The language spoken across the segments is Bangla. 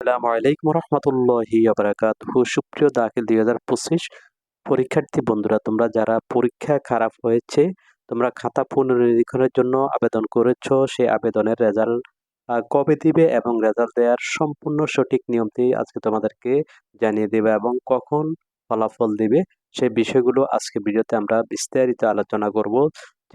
আসসালামু আলাইকুম রহমতুল্লাহি আবরাকাতুহু সুপ্রিয় দাখিল দুই হাজার পঁচিশ পরীক্ষার্থী বন্ধুরা, তোমরা যারা পরীক্ষা খারাপ হয়েছে, তোমরা খাতা পুনর্নিরীক্ষণের জন্য আবেদন করেছ সেই আবেদনের রেজাল্ট কবে দিবে এবং রেজাল্ট দেওয়ার সম্পূর্ণ সঠিক নিয়মটি আজকে তোমাদেরকে জানিয়ে দেবে এবং কখন ফলাফল দিবে সেই বিষয়গুলো আজকে ভিডিওতে আমরা বিস্তারিত আলোচনা করব।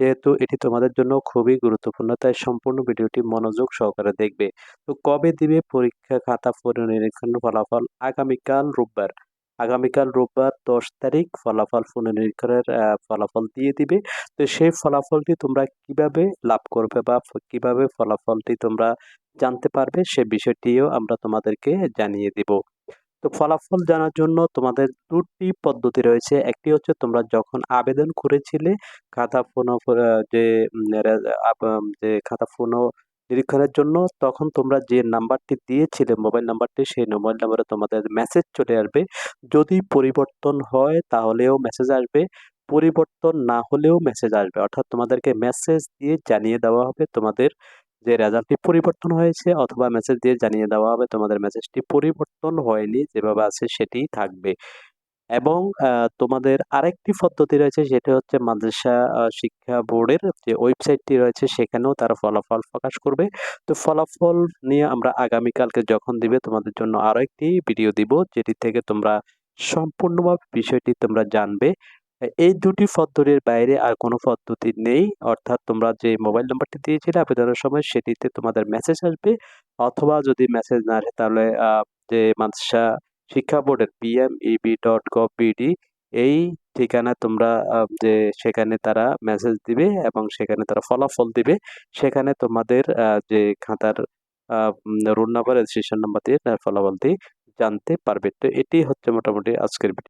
যেহেতু এটি তোমাদের জন্য খুবই গুরুত্বপূর্ণ, তাই সম্পূর্ণ ভিডিওটি মনোযোগ সহকারে দেখবে। তো কবে দিবে পরীক্ষা খাতা পুনর্নিরীক্ষণ ফলাফল? আগামীকাল রোববার। আগামীকাল রোববার দশ তারিখ ফলাফল পুনর্নিরীক্ষণের ফলাফল দিয়ে দিবে। তো সেই ফলাফলটি তোমরা কীভাবে লাভ করবে বা কীভাবে ফলাফলটি তোমরা জানতে পারবে সে বিষয়টিও আমরা তোমাদেরকে জানিয়ে দিব। তো ফলাফল জানার জন্য তোমাদের দুটি পদ্ধতি রয়েছে। একটি হচ্ছে তোমরা যখন আবেদন করেছিলে, খাতা ফোনো যে যে খাতা ফোনো নিরীক্ষণের জন্য, তখন তোমরা যে নাম্বারটি দিয়েছিলে, মোবাইল নাম্বারটি, সেই মোবাইল নাম্বারে তোমাদের মেসেজ চলে আসবে। যদি পরিবর্তন হয়, তাহলেও মেসেজ আসবে। পরিবর্তন না হলেও মেসেজ আসবে। অর্থাৎ তোমাদেরকে মেসেজ দিয়ে জানিয়ে দেওয়া হবে তোমাদের যে রেজাল্টটি পরিবর্তন হয়েছে অথবা মেসেজ দিয়ে জানিয়ে দেওয়া হবে, তোমাদের মেসেজটি পরিবর্তন হয়নি, যেভাবে আছে সেটি থাকবে। এবং তোমাদের আরেকটি পদ্ধতি রয়েছে, সেটা হচ্ছে মাদ্রাসা শিক্ষা বোর্ডের যে ওয়েবসাইটটি রয়েছে, সেখানেও তারা ফলাফল প্রকাশ করবে। তো ফলাফল নিয়ে আমরা আগামীকালকে যখন দিবে, তোমাদের জন্য আরও একটি ভিডিও দিব, যেটি থেকে তোমরা সম্পূর্ণভাবে বিষয়টি তোমরা জানবে। এই দুটি পদ্ধতির বাইরে আর কোনো পদ্ধতি নেই। অর্থাৎ তোমরা যে মোবাইল নাম্বারটি দিয়েছিলে, আবেদনের সময় সেটিতে তোমাদের মেসেজ আসবে। অথবা যদি মেসেজ না আসে, তাহলে যে মাদ্রাসা শিক্ষা বোর্ডের পিএমইবি ডট গভ বিডি এই ঠিকানা তোমরা যে সেখানে তারা মেসেজ দিবে এবং সেখানে তারা ফলাফল দিবে। সেখানে তোমাদের যে খাতার রোল নাম্বার রেজিস্ট্রেশন নাম্বার দিয়ে ফলাফল দিয়ে জানতে পারবে। তো এটি হচ্ছে মোটামুটি আজকের